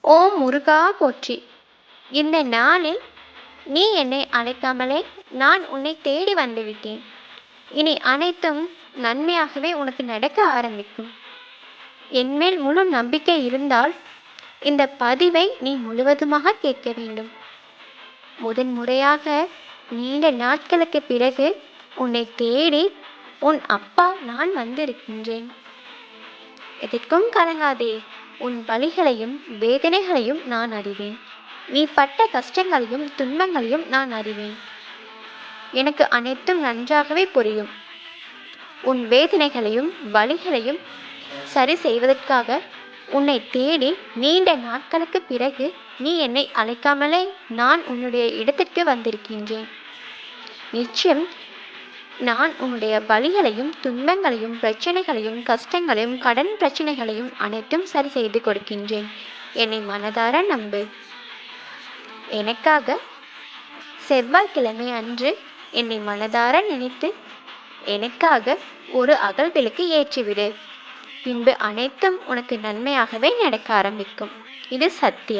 ஓம் முருகா போற்றி. இந்த நாளில் நீ என்னை அழைக்காமலே நான் உன்னை தேடி வந்துவிட்டேன். இனி அனைத்தும் நன்மையாகவே உனக்கு நடக்க ஆரம்பிக்கும். என்மேல் முழு நம்பிக்கை இருந்தால் இந்த பதிவை நீ முழுவதுமாக கேட்க வேண்டும். முதன் முறையாக நீண்ட நாட்களுக்கு பிறகு உன்னை தேடி உன் அப்பா நான் வந்திருக்கின்றேன். எதற்கும் கலங்காதே. உன் வழிகளையும் வேதனைகளையும் நான் அறிவேன். நீ பட்ட கஷ்டங்களையும் துன்பங்களையும் நான் அறிவேன். எனக்கு அனைத்தும் நன்றாகவே புரியும். உன் வேதனைகளையும் வழிகளையும் சரி செய்வதற்காக உன்னை தேடி நீண்ட நாட்களுக்கு பிறகு நீ என்னை அழைக்காமலே நான் உன்னுடைய இடத்திற்கு வந்திருக்கின்றேன். நிச்சயம் நான் உன்னுடைய வழிகளையும் துன்பங்களையும் பிரச்சனைகளையும் கஷ்டங்களையும் கடன் பிரச்சனைகளையும் அனைத்தும் சரி செய்து கொடுக்கின்றேன். என்னை மனதார நம்பு. எனக்காக செவ்வாய்க்கிழமை அன்று என்னை மனதார நினைத்து எனக்காக ஒரு அகல் விளக்கு ஏற்றிவிடு. பின்பு அனைத்தும் உனக்கு நன்மையாகவே நடக்க ஆரம்பிக்கும். இது சத்தியம்.